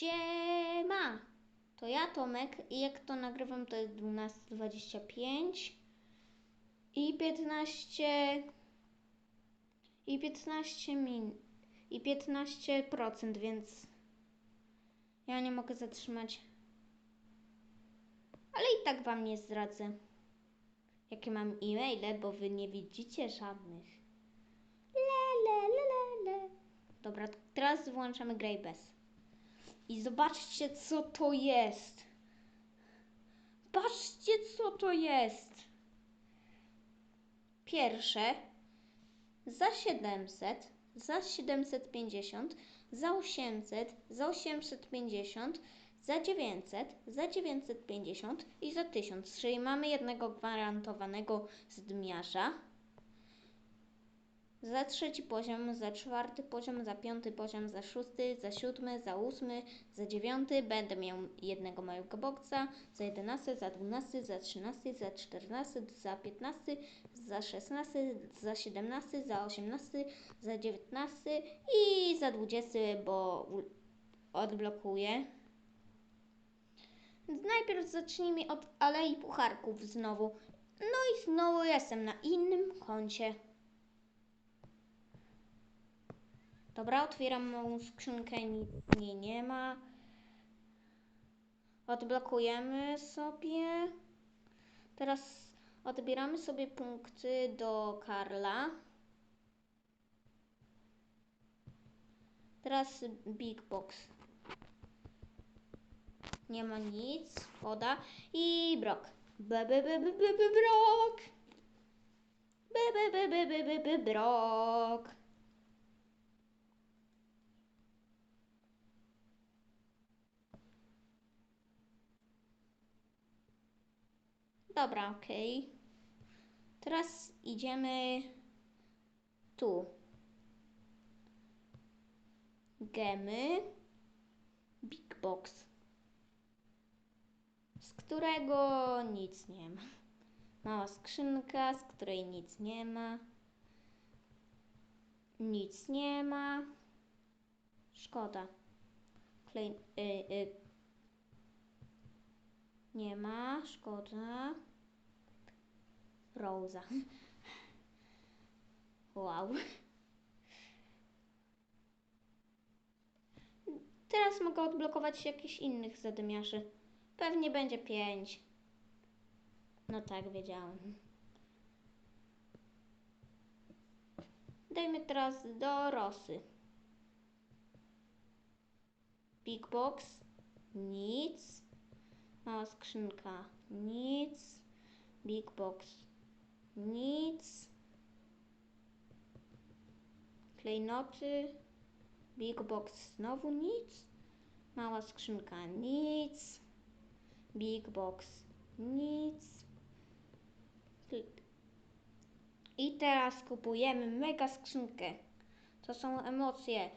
Siema! To ja Tomek i jak to nagrywam to jest 12.25 i 15 i 15 min i 15%, więc ja nie mogę zatrzymać. Ale i tak wam nie zdradzę. Jakie mam e-maile, bo wy nie widzicie żadnych. Le, le, le, le, le. Dobra, teraz włączamy grę bez. I zobaczcie, co to jest. Patrzcie, co to jest. Pierwsze za 700, za 750, za 800, za 850, za 900, za 950 i za 1000. Czyli mamy jednego gwarantowanego zdmiarza. Za trzeci poziom, za czwarty poziom, za piąty poziom, za szósty, za siódmy, za ósmy, za dziewiąty będę miał jednego małego boksa, za jedenasty, za dwunasty, za trzynasty, za czternasty, za piętnasty, za szesnasty, za siedemnasty, za osiemnasty, za dziewiętnasty i za dwudziesty, bo odblokuję. Najpierw zacznijmy od Alei Pucharków znowu. No i znowu jestem na innym koncie. Dobra, otwieram małą skrzynkę, niej nie ma. Odblokujemy sobie. Teraz odbieramy sobie punkty do Karla. Teraz Big Box. Nie ma nic. Woda i brok. Brok. Brok. Dobra, okej. Teraz idziemy tu. Gemy. Big Box. Z którego nic nie ma. Mała skrzynka, z której nic nie ma. Nic nie ma. Szkoda. Y, y, nie ma, szkoda. Rosa. Wow. Teraz mogę odblokować jakichś innych zadymiarzy. Pewnie będzie pięć. No tak, wiedziałam. Dajmy teraz do Rosy. Big Box. Nic. Mała skrzynka. Nic. Big Box. Nic. Klejnoty. Big Box. Znowu nic. Mała skrzynka. Nic. Big Box. Nic. I teraz kupujemy mega skrzynkę. To są emocje.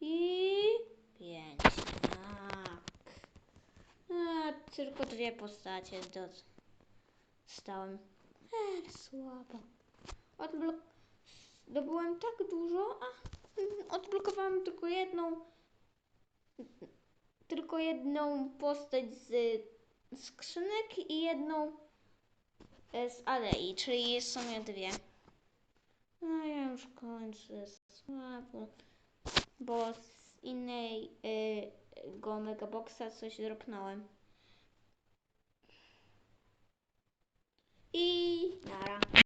I pięć. Tak. A, tylko dwie postacie dostałem. Eee, słabo. Odblok... Zdobyłem tak dużo, a mm, odblokowałem tylko jedną tylko jedną postać z skrzynek i jedną e, z alei, czyli w sumie dwie. No ja już kończę słabo, bo z innej y, go coś dropnąłem. Nara.